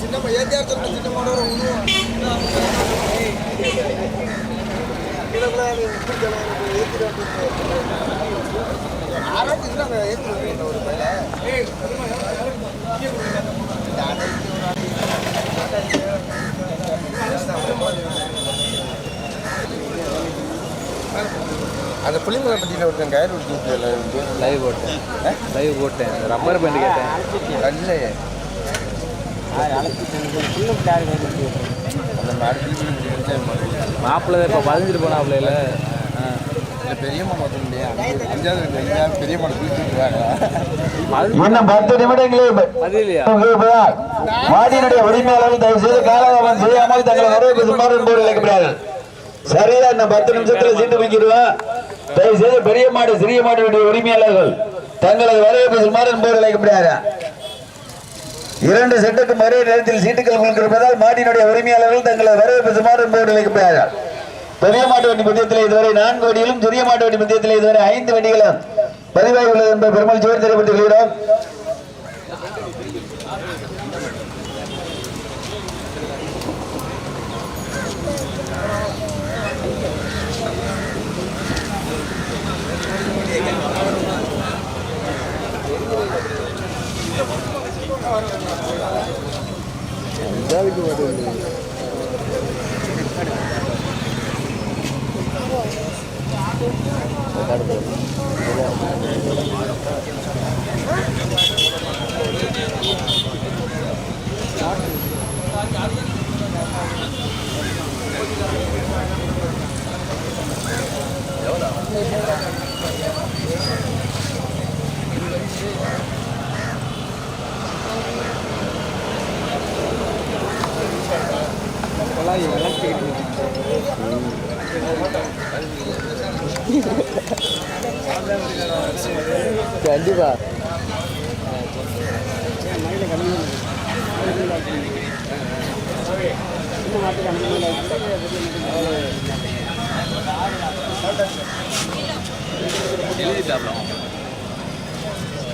சின்ன ஏத்தியார் சொன்ன சின்ன மாடோட ஆராய்ச்சி இருந்தாங்க ஏற்றி ஒரு அந்த புளிமலை பட்டியில் ஒருத்தன் கயிறு பிடிச்சி லைவ் போட்டேன் லைவ் போட்டேன் ரப்பர் பேண்ட் கேட்டேன். இல்லையே. மாப்பிள்ளை இப்போ பதிஞ்சிட்டு போனாப்புல இல்லை பெரியம்மா பார்த்தோம் இல்லையா? அஞ்சாவது அஞ்சாவது பெரிய மாடு குளிச்சுருக்காங்க இன்னும் பத்து நிமிடங்களே மாடியினுடைய உரிமையாளர்கள் தயவு செய்து காலதாமம் செய்யாமல் தங்களை வரவேற்பு சுமார் என்போர் இழைக்கிறார்கள் சரியா இந்த பத்து நிமிஷத்துல சீட்டு வைக்கிடுவேன் தயவு செய்து பெரிய மாடு சிறிய மாடினுடைய உரிமையாளர்கள் தங்களது வரவேற்பு சுமார் என்போர் இழைக்கிறார்கள் இரண்டு செட்டுக்கும் ஒரே நேரத்தில் சீட்டுகள் கொடுக்கிறதால் மாட்டினுடைய உரிமையாளர்கள் தங்களை வரவேற்பு சுமார் என்பது இழைக்கிறார்கள் பெரிய மாட்டு வண்டி மத்தியத்தில் இதுவரை நான்கு வண்டிகளும் சிறிய மாட்டு வண்டி மத்தியத்தில் இதுவரை ஐந்து வண்டிகளும் பதிவாகி உள்ளது என்பதை பெருமாள் சுவர் தெரிவித்துக் கொள்கிறோம் എല്ലാവർക്കും கண்டிப்பா.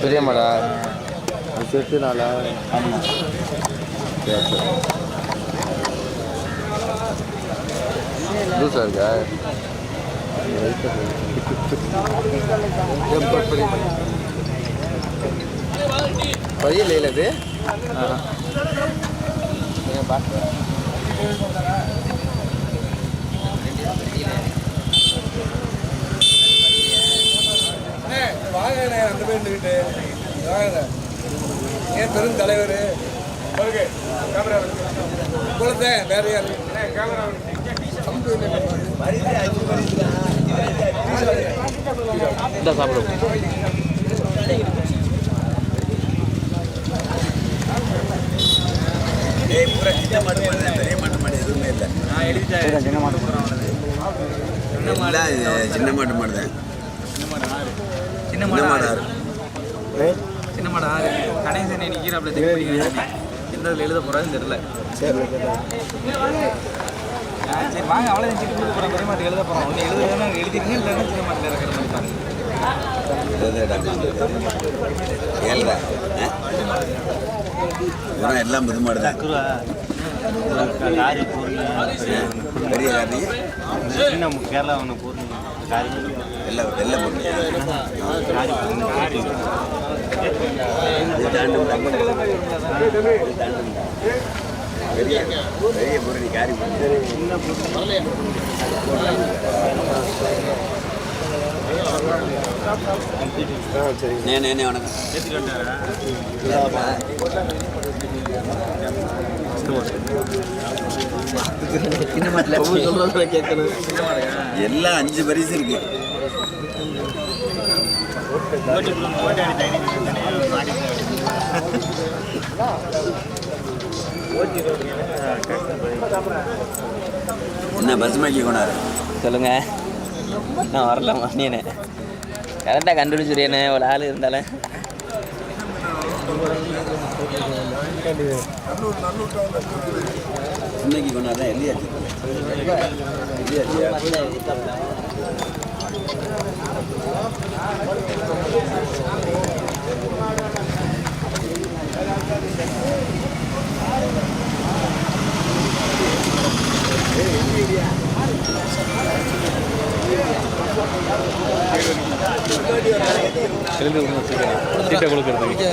பெரிய மாடா செட்டு நாளா? லூஸாக இருக்கா? எப்போ பெரிய பையன் இல்லை இது? வாங்க அந்த பேர் நின்றுட்டு வாங்க ஏன் பெரும் தலைவர் குழந்தை வேற யாரு கேமரா இந்த சாப்பிடும் எல்லாம் இது சின்ன மாட்டு மாடு தான் சின்ன சின்ன மாடு. மாடு ஆறு. சின்ன மாடு ஆறு. கணேசன் நிற்கிறாப்புல தெரியும் எந்த இதில் எழுத போகிறாருன்னு தெரியல. ஆ, சரி வாங்க அவ்வளோ சீட்டு கொடுக்க போகிறோம் பெரிய மாட்டுக்கு எழுத போகிறோம் ஒன்று எழுதுனா எழுதிருங்க இல்லைன்னா சின்ன மாட்டில் இருக்கிற மாதிரி பாருங்க. ஏழ்ரா இவரும் எல்லாம் புது மாடு தான் பெரிய காரி. கேரளா ஒன்று போட்டு எல்லாம் வெள்ளை பொண்ணு. பெரிய பெரிய பொருள் காரி பொண்ணு நே నేనే நே எல்லாம் அஞ்சு பரிசு இருக்கு என்ன பசுமைக்கு கொண்டாரு சொல்லுங்க. நான் வரல மணியனே கரெக்டாக கண்டுபிடிச்சிருக்கேனே ஒரு ஆள் இருந்தாலும் இன்னைக்கு கொண்டாரு எல்லியாச்சு எல்லியாச்சியா எழுதி கொடுங்க வச்சுக்கிறேன் சீட்டை கொடுக்கறதுக்கு.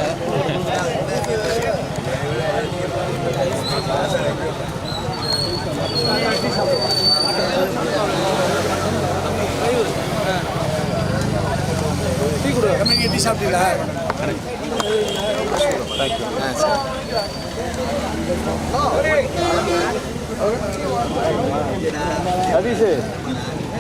டீ சாப்பிட்டீங்களா சதீஷ். நல்லா சொல்லுங்க ஆ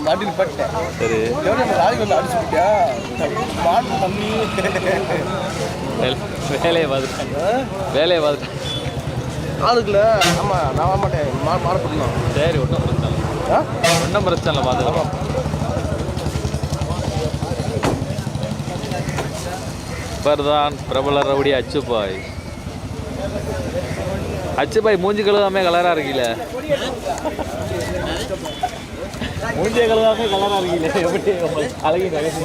மாட்டில் பட்டேன் சரி. ராஜுக்கு வந்து அடிச்சு வேலை- வேலையை பார்த்துட்டாங்க. வேலையை பார்த்துட்டாங்க. ஆளுக்குல ஆமாம் நான் வர மாட்டேன். மா மாறப்படணும் சரி ஒன்றும் பிரச்சனை இல்லை. ஒன்றும் பிரச்சனை இல்லை பார்த்துக்கலாம். இவர்தான் பிரபல ரவுடி அச்சுப்பாய். அச்சுப்பாய் மூஞ்சி கழுவாமே கலரா இருக்கீல? மூஞ்சிய கழுவாமே கலரா இருக்கீல? எப்படி அழகி நகைச்சு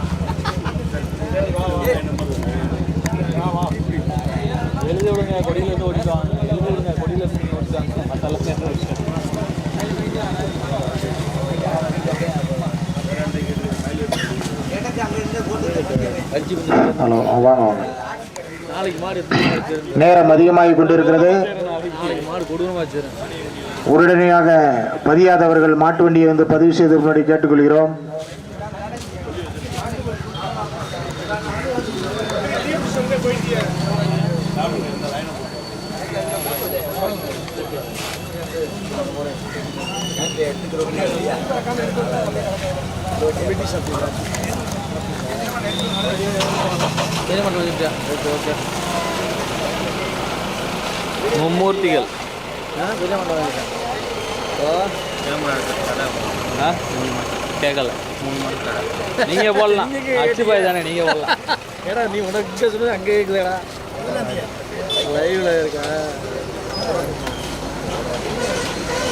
வெயிட்டிங் எழுதி விடுங்க கொடியில இருந்து ஓடிடுவாங்க. எழுதி விடுங்க கொடியில இருந்து ஓடிடுவாங்க ஹலோ வாங்க வாங்க. எப்படி வச்சிருந்தேன் நேரம் அதிகமாகி கொண்டிருக்கிறது. உடனடியாக பதியாதவர்கள் மாட்டு வண்டியை வந்து பதிவு செய்து கேட்டுக்கொள்கிறோம். சரி மட்டும் வச்சுட்டேன் ஓகே ஓகே மும்மூர்த்திகள் ஆ கேட்கல நீங்க போடலாம். அச்சு பாய் தானே நீங்க போடலாம். ஏடா நீ உனக்கு அங்கே இருக்குதேடா லைவ்ல இருக்கா சரி நான் பெரியம்மா பையன் உள்ள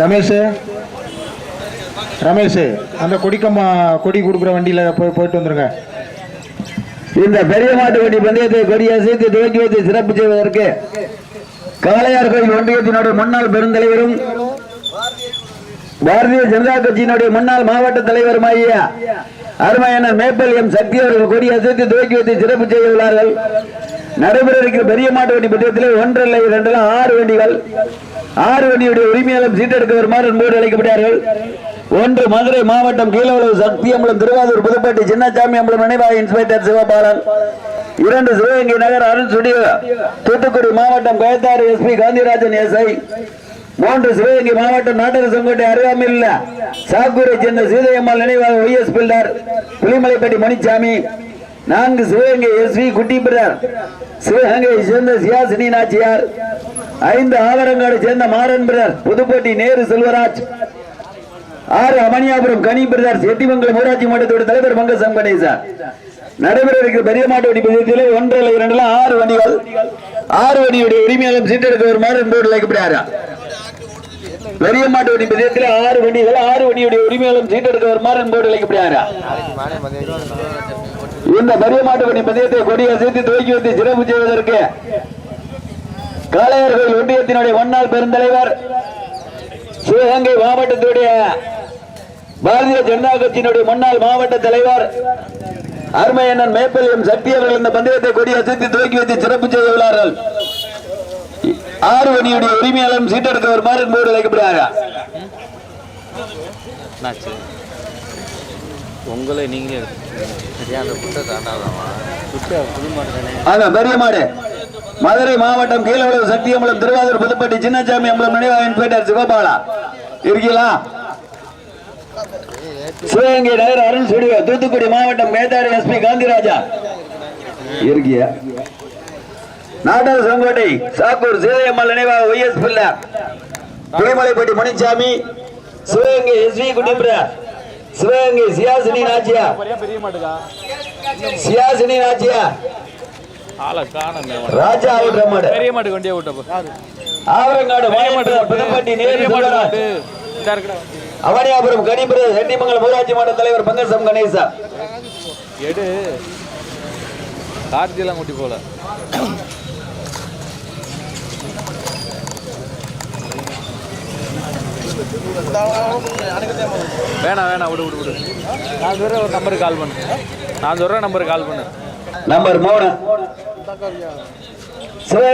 ரமேஷ் ரமேஷ் அந்த கொடிக்கம்மா கொடி கொடுக்குற வண்டியில் போய் போயிட்டு வந்துருங்க. இந்த பெரிய மாட்டு வண்டி பந்தயத்தை கொடியசைத்து துவக்கி வைத்து சிறப்பு செய்வதற்கு காளையார் கோயில் ஒன்றியத்தினுடைய முன்னாள் பெருந்தலைவரும் பாரதிய ஜனதா கட்சியினுடைய முன்னாள் மாவட்ட தலைவருமாகிய அருமையான மேப்பல் எம் சக்தி அவர்கள் கொடி அசைத்து துவக்கி வைத்து சிறப்பு செய்ய உள்ளார்கள். நடைபெற இருக்கிற பெரிய மாட்டு வண்டி பந்தயத்தில் ஒன்றல்ல இரண்டு ஆறு வண்டிகள். ஆறு வண்டியுடைய உரிமையாளர் சீட்டெடுக்க வருமாறு என்போடு அழைக்கப்பட்டார்கள் ஒன்று மதுரை மாவட்டம் கீழவளவு சக்தியம்பலம் திருவாரூர் புதுப்பட்டி சின்னசாமி அம்பலம் நினைவாக இன்ஸ்பெக்டர் சிவபாலன். இரண்டு சிவகங்கை நகர் அருள் சுடிய தூத்துக்குடி மாவட்டம் கயத்தாறு எஸ்பி காந்திராஜன் எஸ்ஐ. மூன்று சிவகங்கை மாவட்டம் நாட்டக செங்கோட்டை அருகாமையில் சாக்கூரை சேர்ந்த சீதையம்மாள் நினைவாக ஒய்எஸ் பில்டர் புலிமலைப்பட்டி மணிச்சாமி. நான்கு சிவகங்கை எஸ் வி குட்டி பிரார் சிவகங்கை சேர்ந்த சியாசினி நாச்சியார். ஐந்து ஆவரங்காடு சேர்ந்த மாறன் பிரார் புதுப்பட்டி நேரு செல்வராஜ். ஆறு அமனியாபுரம் கனி பிரதார் செட்டிமங்கலம் ஊராட்சி மன்றத்தோட தலைவர் மங்கசம் கணேசன். நடைபெற இருக்கிற பெரிய மாட்டு வண்டி பகுதியில் ஒன்றில் இரண்டுல ஆறு வண்டிகள். ஆறு வண்டியுடைய உரிமையாளர் சீட்டெடுக்க வருமாறு என்போடு அழைக்கப்படுகிறாரா பெரிய மாட்டு வண்டி பகுதியில் ஆறு வண்டிகள் ஆறு வண்டியுடைய உரிமையாளர் சீட்டெடுக்க வருமாறு என்போடு அழைக்கப்படுகிறாரா இந்த பெரிய பந்தயத்தை கொடியை சேர்த்து துவக்கி வைத்து சிறப்பு செய்வதற்கு காளையர் கோயில் ஒன்றியத்தினுடைய முன்னாள் பெருந்தலைவர் சிவகங்கை மாவட்டத்துடைய பாரதிய ஜனதா கட்சியினுடைய முன்னாள் மாவட்ட தலைவர் அருமையண்ணன் மேப்பலியம் சக்தி அவர்கள் இந்த பந்தயத்தை கொடி அசைத்து துவக்கி வைத்து சிறப்பு செய்ய உள்ளார்கள். ஆறு மணியுடைய உரிமையாளரும் சீட்டெடுக்க வருமாறு என்போடு உங்களை நீங்களே சரியா அந்த புது மாடு ஆக பெரிய மாடு. மதுரை மாவட்டம் கீழவளவு சத்தியமலம் திருவாரூர் புதுப்பட்டி சின்னசாமி அம்பலம் நினைவாக இன்ஸ்பெக்டர் சிவபாலா இருக்கீங்களா? சிவகங்கை நகர் அருள் ஸ்டுடியோ தூத்துக்குடி மாவட்டம் மேதாரி எஸ்பி காந்திராஜா. இருக்கியா? நாட்டார் செங்கோட்டை சாக்கூர் சீதையம்மாள் நினைவாக YS Pillai. Pulimalaipatti Manichami Sivaganga S V குடிபிரா Sivaganga சியாசினி நாச்சியா பெரிய மாட்டுக்கா? சியாசினி நாச்சியா ராஜா ஆவுட்ற மாடு. பெரிய மாட்டுக்கு வண்டியை விட்டப்போ ஆவரங்காடு மாவட்டம் புதுப்பட்டி நேரு இருக்குடா அவனியாபுரம் கனிபுர செட்டிமங்கலம் ஊராட்சி மன்ற தலைவர் பங்கசம் கணேசா. எடு. கார்த்தியெல்லாம் கூட்டி போல. வேணாம் வேணாம் விடு விடு விடு. நான் சொல்கிற ஒரு நம்பருக்கு கால் பண்ணு. நான் சொல்கிற நம்பருக்கு கால் பண்ணு. நம்பர் சிவ